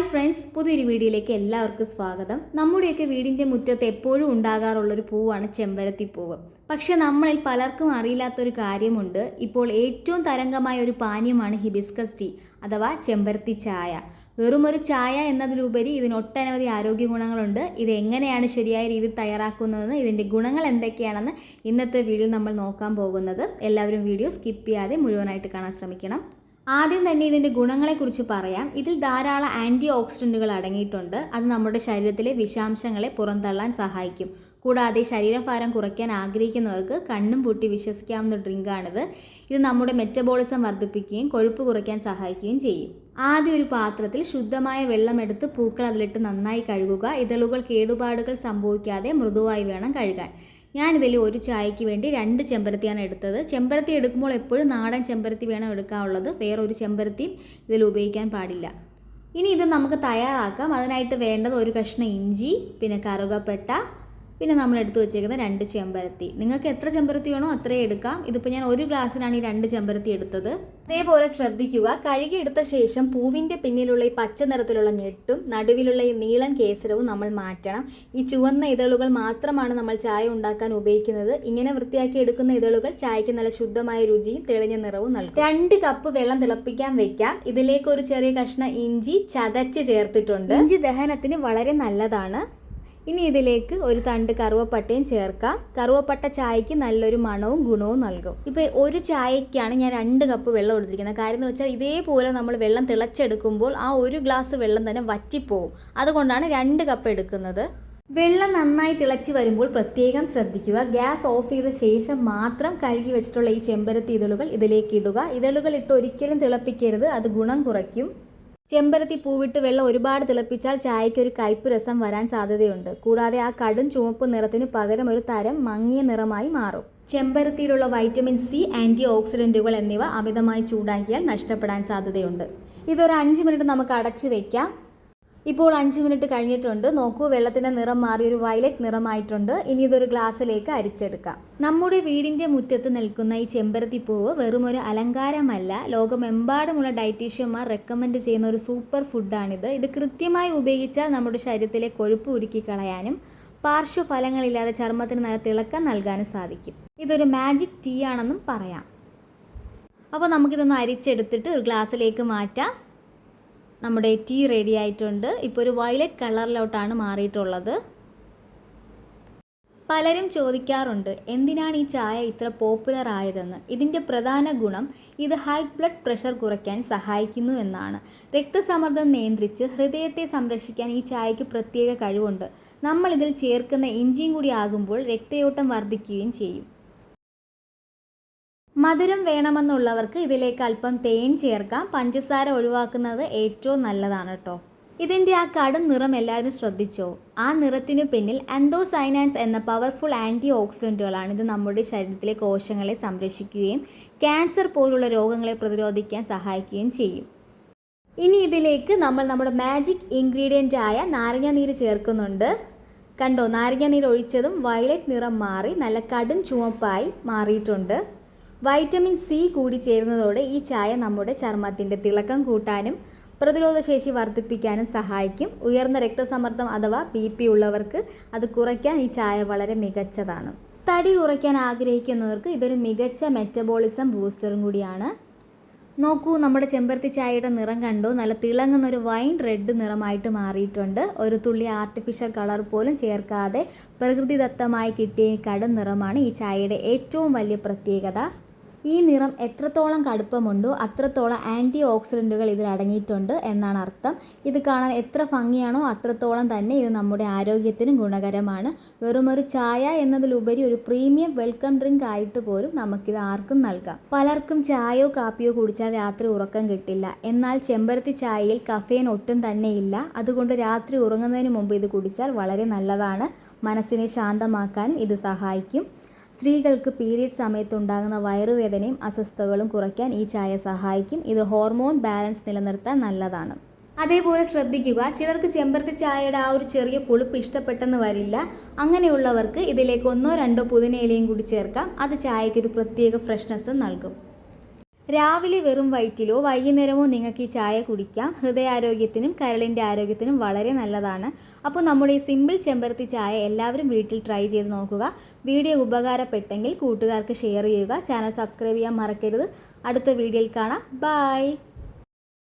Hi friends പുതിയൊരു വീഡിയോയിലേക്ക് എല്ലാവർക്കും സ്വാഗതം. നമ്മുടെയൊക്കെ വീടിന്റെ മുറ്റത്ത് എപ്പോഴും ഉണ്ടാകാറുള്ളൊരു പൂവാണ് ചെമ്പരത്തി പൂവ് പക്ഷെ നമ്മളിൽ പലർക്കും അറിയില്ലാത്തൊരു കാര്യമുണ്ട്. ഇപ്പോൾ ഏറ്റവും തരംഗമായ ഒരു പാനീയമാണ് ഹിബിസ്കസ് ടീ അഥവാ ചെമ്പരത്തി ചായ. വെറും ഒരു ചായ എന്നതിലുപരി ഇതിന് ഒട്ടനവധി ആരോഗ്യ ഗുണങ്ങളുണ്ട്. ഇത് എങ്ങനെയാണ് ശരിയായ രീതിയിൽ തയ്യാറാക്കുന്നതെന്ന് ഇതിന്റെ ഗുണങ്ങൾ എന്തൊക്കെയാണെന്ന് ഇന്നത്തെ വീഡിയോയിൽ നമ്മൾ നോക്കാൻ പോകുന്നത്. എല്ലാവരും വീഡിയോ സ്കിപ്പ് ചെയ്യാതെ മുഴുവനായിട്ട് കാണാൻ ശ്രമിക്കണം. ആദ്യം തന്നെ ഇതിന്റെ ഗുണങ്ങളെക്കുറിച്ച് പറയാം. ഇതിൽ ധാരാളം ആന്റി ഓക്സിഡന്റുകൾ അടങ്ങിയിട്ടുണ്ട്. അത് നമ്മുടെ ശരീരത്തിലെ വിഷാംശങ്ങളെ പുറന്തള്ളാൻ സഹായിക്കും. കൂടാതെ ശരീരഭാരം കുറയ്ക്കാൻ ആഗ്രഹിക്കുന്നവർക്ക് കണ്ണും പൂട്ടി വിശ്വസിക്കാവുന്ന ഡ്രിങ്കാണിത്. ഇത് നമ്മുടെ മെറ്റബോളിസം വർദ്ധിപ്പിക്കുകയും കൊഴുപ്പ് കുറയ്ക്കാൻ സഹായിക്കുകയും ചെയ്യും. ആദ്യം ഒരു പാത്രത്തിൽ ശുദ്ധമായ വെള്ളമെടുത്ത് പൂക്കൾ അതിലിട്ട് നന്നായി കഴുകുക. ഇതളുകൾ കേടുപാടുകൾ സംഭവിക്കാതെ മൃദുവായി വേണം കഴുകാൻ. ഞാനിതിൽ ഒരു ചായയ്ക്ക് വേണ്ടി രണ്ട് ചെമ്പരത്തിയാണ് എടുത്തത്. ചെമ്പരത്തി എടുക്കുമ്പോൾ എപ്പോഴും നാടൻ ചെമ്പരത്തി വേണം എടുക്കാനുള്ളത്. വേറെ ഒരു ചെമ്പരത്തിയും ഇതിൽ ഉപയോഗിക്കാൻ പാടില്ല. ഇനി ഇത് നമുക്ക് തയ്യാറാക്കാം. അതിനായിട്ട് വേണ്ടത് ഒരു കഷ്ണം ഇഞ്ചി പിന്നെ കറുകപ്പെട്ട പിന്നെ നമ്മൾ എടുത്തു വെച്ചേക്കുന്ന രണ്ട് ചെമ്പരത്തി. നിങ്ങൾക്ക് എത്ര ചെമ്പരത്തി വേണോ അത്രയും എടുക്കാം. ഇതിപ്പോൾ ഞാൻ ഒരു ഗ്ലാസ്സിനാണ് ഈ രണ്ട് ചെമ്പരത്തി എടുത്തത്. അതേപോലെ ശ്രദ്ധിക്കുക. കഴുകി എടുത്ത ശേഷം പൂവിന്റെ പിന്നിലുള്ള ഈ പച്ച നിറത്തിലുള്ള ഞെട്ടും നടുവിലുള്ള ഈ നീളൻ കേസരവും നമ്മൾ മാറ്റണം. ഈ ചുവന്ന ഇതളുകൾ മാത്രമാണ് നമ്മൾ ചായ ഉണ്ടാക്കാൻ ഉപയോഗിക്കുന്നത്. ഇങ്ങനെ വൃത്തിയാക്കി എടുക്കുന്ന ഇതളുകൾ ചായക്ക് നല്ല ശുദ്ധമായ രുചിയും തെളിഞ്ഞ നിറവും നൽകും. രണ്ട് കപ്പ് വെള്ളം തിളപ്പിക്കാൻ വെക്കാം. ഇതിലേക്ക് ഒരു ചെറിയ കഷ്ണം ഇഞ്ചി ചതച്ച് ചേർത്തിട്ടുണ്ട്. ഇഞ്ചി ദഹനത്തിന് വളരെ നല്ലതാണ്. ഇനി ഇതിലേക്ക് ഒരു തണ്ട് കറുവപ്പട്ടയും ചേർക്കാം. കറുവപ്പട്ട ചായക്ക് നല്ലൊരു മണവും ഗുണവും നൽകും. ഇപ്പോൾ ഒരു ചായക്കാണ് ഞാൻ രണ്ട് കപ്പ് വെള്ളം എടുത്തിരിക്കുന്നത്. കാര്യം എന്ന് വെച്ചാൽ ഇതേപോലെ നമ്മൾ വെള്ളം തിളച്ചെടുക്കുമ്പോൾ ആ ഒരു ഗ്ലാസ് വെള്ളം തന്നെ വറ്റിപ്പോവും. അതുകൊണ്ടാണ് രണ്ട് കപ്പ് എടുക്കുന്നത്. വെള്ളം നന്നായി തിളച്ച് വരുമ്പോൾ പ്രത്യേകം ശ്രദ്ധിക്കുക. ഗ്യാസ് ഓഫ് ചെയ്ത ശേഷം മാത്രം കഴുകി വെച്ചിട്ടുള്ള ഈ ചെമ്പരത്തി ഇതളുകൾ ഇതിലേക്ക് ഇടുക. ഇതളുകൾ ഇട്ട് ഒരിക്കലും തിളപ്പിക്കരുത്. അത് ഗുണം കുറയ്ക്കും. ചെമ്പരത്തി പൂവിട്ട് വെള്ളം ഒരുപാട് തിളപ്പിച്ചാൽ ചായയ്ക്ക് ഒരു കയ്പ് രസം വരാൻ സാധ്യതയുണ്ട്. കൂടാതെ ആ കടും ചുവപ്പ് നിറത്തിന് പകരം ഒരു തരം മങ്ങിയ നിറമായി മാറും. ചെമ്പരത്തിയിലുള്ള വൈറ്റമിൻ സി ആന്റി ഓക്സിഡന്റുകൾ എന്നിവ അമിതമായി ചൂടാക്കിയാൽ നഷ്ടപ്പെടാൻ സാധ്യതയുണ്ട്. ഇതൊരു അഞ്ച് മിനിറ്റ് നമുക്ക് അടച്ചു വെക്കാം. ഇപ്പോൾ അഞ്ച് മിനിറ്റ് കഴിഞ്ഞിട്ടുണ്ട്. നോക്കൂ വെള്ളത്തിന്റെ നിറം മാറി ഒരു വയലറ്റ് നിറമായിട്ടുണ്ട്. ഇനി ഇതൊരു ഗ്ലാസ്സിലേക്ക് അരിച്ചെടുക്കാം. നമ്മുടെ വീടിന്റെ മുറ്റത്ത് നിൽക്കുന്ന ഈ ചെമ്പരത്തി പൂവ് വെറും ഒരു അലങ്കാരമല്ല. ലോകമെമ്പാടുമുള്ള ഡയറ്റീഷ്യന്മാർ റെക്കമെൻഡ് ചെയ്യുന്ന ഒരു സൂപ്പർ ഫുഡാണിത്. ഇത് കൃത്യമായി ഉപയോഗിച്ചാൽ നമ്മുടെ ശരീരത്തിലെ കൊഴുപ്പ് ഉരുക്കി കളയാനും പാർശ്വഫലങ്ങളില്ലാതെ ചർമ്മത്തിന് നല്ല തിളക്കം നൽകാനും സാധിക്കും. ഇതൊരു മാജിക് ടീ ആണെന്നും പറയാം. അപ്പോൾ നമുക്കിതൊന്ന് അരിച്ചെടുത്തിട്ട് ഒരു ഗ്ലാസ്സിലേക്ക് മാറ്റാം. നമ്മുടെ ടീ റെഡി ആയിട്ടുണ്ട്. ഇപ്പോൾ ഒരു വയലറ്റ് കളറിലോട്ടാണ് മാറിയിട്ടുള്ളത്. പലരും ചോദിക്കാറുണ്ട് എന്തിനാണ് ഈ ചായ ഇത്ര പോപ്പുലർ ആയതെന്ന്? ഇതിന്റെ പ്രധാന ഗുണം ഇത് ഹൈ ബ്ലഡ് പ്രഷർ കുറയ്ക്കാൻ സഹായിക്കുന്നു എന്നാണ്. രക്തസമ്മർദ്ദം നിയന്ത്രിച്ച് ഹൃദയത്തെ സംരക്ഷിക്കാൻ ഈ ചായയ്ക്ക് പ്രത്യേക കഴിവുണ്ട്. നമ്മളിതിൽ ചേർക്കുന്ന ഇഞ്ചിയും കൂടി ആകുമ്പോൾ രക്തയോട്ടം വർദ്ധിക്കുകയും ചെയ്യും. മധുരം വേണമെന്നുള്ളവർക്ക് ഇതിലേക്ക് അല്പം തേൻ ചേർക്കാം. പഞ്ചസാര ഒഴിവാക്കുന്നത് ഏറ്റവും നല്ലതാണ് കേട്ടോ ഇതിന്റെ ആ കടും നിറം എല്ലാവരും ശ്രദ്ധിച്ചോ? ആ നിറത്തിനു പിന്നിൽ ആൻഡോസൈനാൻസ് എന്ന പവർഫുൾ ആന്റി ഓക്സിഡന്റുകളാണ് ഇത് നമ്മുടെ ശരീരത്തിലെ കോശങ്ങളെ സംരക്ഷിക്കുകയും ക്യാൻസർ പോലുള്ള രോഗങ്ങളെ പ്രതിരോധിക്കാൻ സഹായിക്കുകയും ചെയ്യും. ഇനി ഇതിലേക്ക് നമ്മൾ നമ്മുടെ മാജിക് ഇൻഗ്രീഡിയന്റ് ആയ നാരങ്ങ നീര് ചേർക്കുന്നുണ്ട്. കണ്ടോ? നാരങ്ങ നീര് ഒഴിച്ചതും വയലറ്റ് നിറം മാറി നല്ല കടും ചുവപ്പായി മാറിയിട്ടുണ്ട്. വൈറ്റമിൻ സി കൂടി ചേരുന്നതോടെ ഈ ചായ നമ്മുടെ ചർമ്മത്തിന്റെ തിളക്കം കൂട്ടാനും പ്രതിരോധശേഷി വർദ്ധിപ്പിക്കാനും സഹായിക്കും. ഉയർന്ന രക്തസമ്മർദ്ദം അഥവാ ബി പി ഉള്ളവർക്ക് അത് കുറയ്ക്കാൻ ഈ ചായ വളരെ മികച്ചതാണ്. തടി കുറയ്ക്കാൻ ആഗ്രഹിക്കുന്നവർക്ക് ഇതൊരു മികച്ച മെറ്റബോളിസം ബൂസ്റ്ററും കൂടിയാണ്. നോക്കൂ നമ്മുടെ ചെമ്പരത്തി ചായയുടെ നിറം കണ്ടോ? നല്ല തിളങ്ങുന്ന ഒരു വൈൻ റെഡ് നിറമായിട്ട് മാറിയിട്ടുണ്ട്. ഒരു തുള്ളി ആർട്ടിഫിഷ്യൽ കളർ പോലും ചേർക്കാതെ പ്രകൃതിദത്തമായി കിട്ടിയ കടും നിറമാണ് ഈ ചായയുടെ ഏറ്റവും വലിയ പ്രത്യേകത. ഈ നിറം എത്രത്തോളം കടുപ്പമുണ്ടോ അത്രത്തോളം ആന്റി ഓക്സിഡന്റുകൾ ഇതിൽ അടങ്ങിയിട്ടുണ്ട് എന്നാണ് അർത്ഥം. ഇത് കാണാൻ എത്ര ഭംഗിയാണോ അത്രത്തോളം തന്നെ ഇത് നമ്മുടെ ആരോഗ്യത്തിനും ഗുണകരമാണ്. വെറുമൊരു ചായ എന്നതിലുപരി ഒരു പ്രീമിയം വെൽക്കം ഡ്രിങ്ക് ആയിട്ട് പോലും നമുക്കിത് ആർക്കും നൽകാം. പലർക്കും ചായയോ കാപ്പിയോ കുടിച്ചാൽ രാത്രി ഉറക്കം കിട്ടില്ല. എന്നാൽ ചെമ്പരത്തി ചായയിൽ കഫേൻ ഒട്ടും തന്നെ ഇല്ല. അതുകൊണ്ട് രാത്രി ഉറങ്ങുന്നതിന് മുമ്പ് ഇത് കുടിച്ചാൽ വളരെ നല്ലതാണ്. മനസ്സിനെ ശാന്തമാക്കാനും ഇത് സഹായിക്കും. സ്ത്രീകൾക്ക് പീരീഡ് സമയത്തുണ്ടാകുന്ന വയറുവേദനയും അസ്വസ്ഥതകളും കുറയ്ക്കാൻ ഈ ചായ സഹായിക്കും. ഇത് ഹോർമോൺ ബാലൻസ് നിലനിർത്താൻ നല്ലതാണ്. അതേപോലെ ശ്രദ്ധിക്കുക. ചിലർക്ക് ചെമ്പരത്തി ചായയുടെ ആ ഒരു ചെറിയ പുളിപ്പ് ഇഷ്ടപ്പെട്ടെന്ന് വരില്ല. അങ്ങനെയുള്ളവർക്ക് ഇതിലേക്ക് ഒന്നോ രണ്ടോ പുതിന ഇലയും കൂടി ചേർക്കാം. അത് ചായയ്ക്ക് ഒരു പ്രത്യേക ഫ്രഷ്നെസ് നൽകും. രാവിലെ വെറും വയറ്റിലോ വൈകുന്നേരമോ നിങ്ങൾക്ക് ഈ ചായ കുടിക്കാം. ഹൃദയാരോഗ്യത്തിനും കരളിന്റെ ആരോഗ്യത്തിനും വളരെ നല്ലതാണ്. അപ്പോൾ നമ്മുടെ ഈ സിമ്പിൾ ചെമ്പരത്തി ചായ എല്ലാവരും വീട്ടിൽ ട്രൈ ചെയ്ത് നോക്കുക. വീഡിയോ ഉപകാരപ്പെട്ടെങ്കിൽ കൂട്ടുകാർക്ക് ഷെയർ ചെയ്യുക. ചാനൽ സബ്സ്ക്രൈബ് ചെയ്യാൻ മറക്കരുത്. അടുത്ത വീഡിയോയിൽ കാണാം. ബൈ.